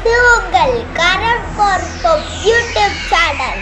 இது உங்கள் கரண் பார்ப்போம் யூடியூப் சேனல்.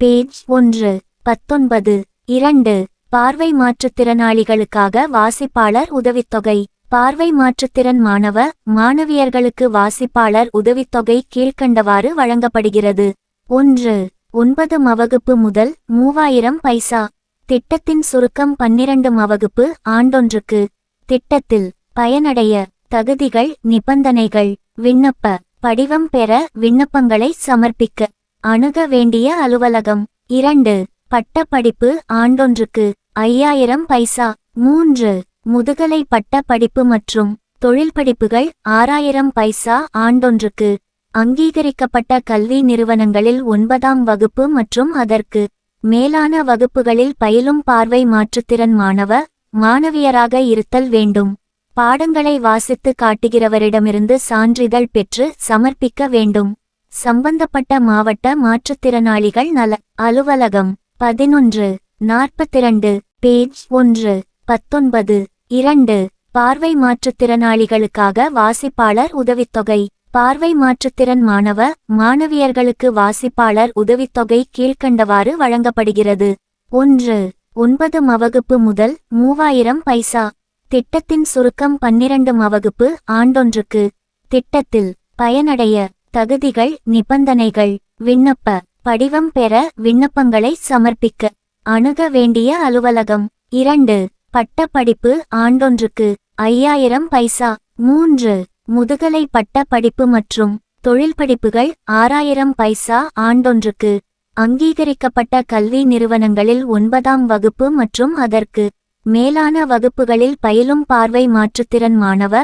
பேஜ் ஒன்று பத்தொன்பது இரண்டு பார்வை மாற்றுத்திறனாளிகளுக்காக வாசிப்பாளர் உதவித்தொகை. பார்வை மாற்றுத்திறன் மாணவ மாணவியர்களுக்கு வாசிப்பாளர் உதவித்தொகை கீழ்க்கண்டவாறு வழங்கப்படுகிறது. ஒன்று ஒன்பது மவகுப்பு முதல் மூவாயிரம் பைசா. திட்டத்தின் சுருக்கம் பன்னிரண்டு மவகுப்பு ஆண்டொன்றுக்கு. திட்டத்தில் பயனடைய தகுதிகள் நிபந்தனைகள் விண்ணப்ப படிவம் பெற விண்ணப்பங்களை சமர்ப்பிக்க அணுக வேண்டிய அலுவலகம். இரண்டு பட்டப்படிப்பு ஆண்டொன்றுக்கு ஐயாயிரம் பைசா. மூன்று முதுகலை பட்ட படிப்பு மற்றும் தொழில் படிப்புகள் ஆறாயிரம் பைசா ஆண்டொன்றுக்கு. அங்கீகரிக்கப்பட்ட கல்வி நிறுவனங்களில் ஒன்பதாம் வகுப்பு மற்றும் அதற்கு மேலான வகுப்புகளில் பயிலும் பார்வை மாற்றுத்திறன் மாணவ மாணவியராக இருத்தல் வேண்டும். பாடங்களை வாசித்து காட்டுகிறவரிடமிருந்து சான்றிதழ் பெற்று சமர்ப்பிக்க வேண்டும். சம்பந்தப்பட்ட மாவட்ட மாற்றுத்திறனாளிகள் நல அலுவலகம் பதினொன்று நாற்பத்திரண்டு பேஜ் ஒன்று பத்தொன்பது இரண்டு பார்வை மாற்றுத்திறனாளிகளுக்காக வாசிப்பாளர் உதவித்தொகை. பார்வை மாற்றுத்திறன் மாணவ மாணவியர்களுக்கு வாசிப்பாளர் உதவித்தொகை கீழ்க்கண்டவாறு வழங்கப்படுகிறது. ஒன்று ஒன்பது மவகுப்பு முதல் மூவாயிரம் பைசா. திட்டத்தின் சுருக்கம் பன்னிரண்டும் வகுப்பு ஆண்டொன்றுக்கு. திட்டத்தில் பயனடைய தகுதிகள் நிபந்தனைகள் விண்ணப்ப படிவம் பெற விண்ணப்பங்களை சமர்ப்பிக்க. அணுக வேண்டிய அலுவலகம். இரண்டு பட்ட படிப்பு ஆண்டொன்றுக்கு. ஐயாயிரம் பைசா. மூன்று முதுகலை பட்ட படிப்பு மற்றும் தொழில் படிப்புகள் ஆறாயிரம் பைசா ஆண்டொன்றுக்கு. அங்கீகரிக்கப்பட்ட கல்வி நிறுவனங்களில் ஒன்பதாம் வகுப்பு மற்றும் அதற்கு மேலான வகுப்புகளில் பயிலும் பார்வை மாற்றுத்திறன் மாணவ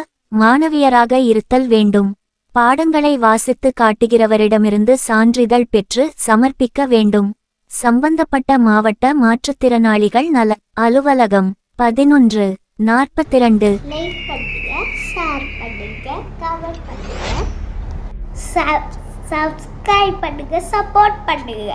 மாணவியராக இருத்தல் வேண்டும். பாடங்களை வாசித்து காட்டுகிறவரிடமிருந்து சான்றிதழ் பெற்று சமர்ப்பிக்க வேண்டும். சம்பந்தப்பட்ட மாவட்ட மாற்றுத்திறனாளிகள் நல அலுவலகம் பதினொன்று நாற்பத்திரண்டு. இரண்டு சப்ஸ்கிரைப் பண்ணுங்க சப்போர்ட் பண்ணுங்க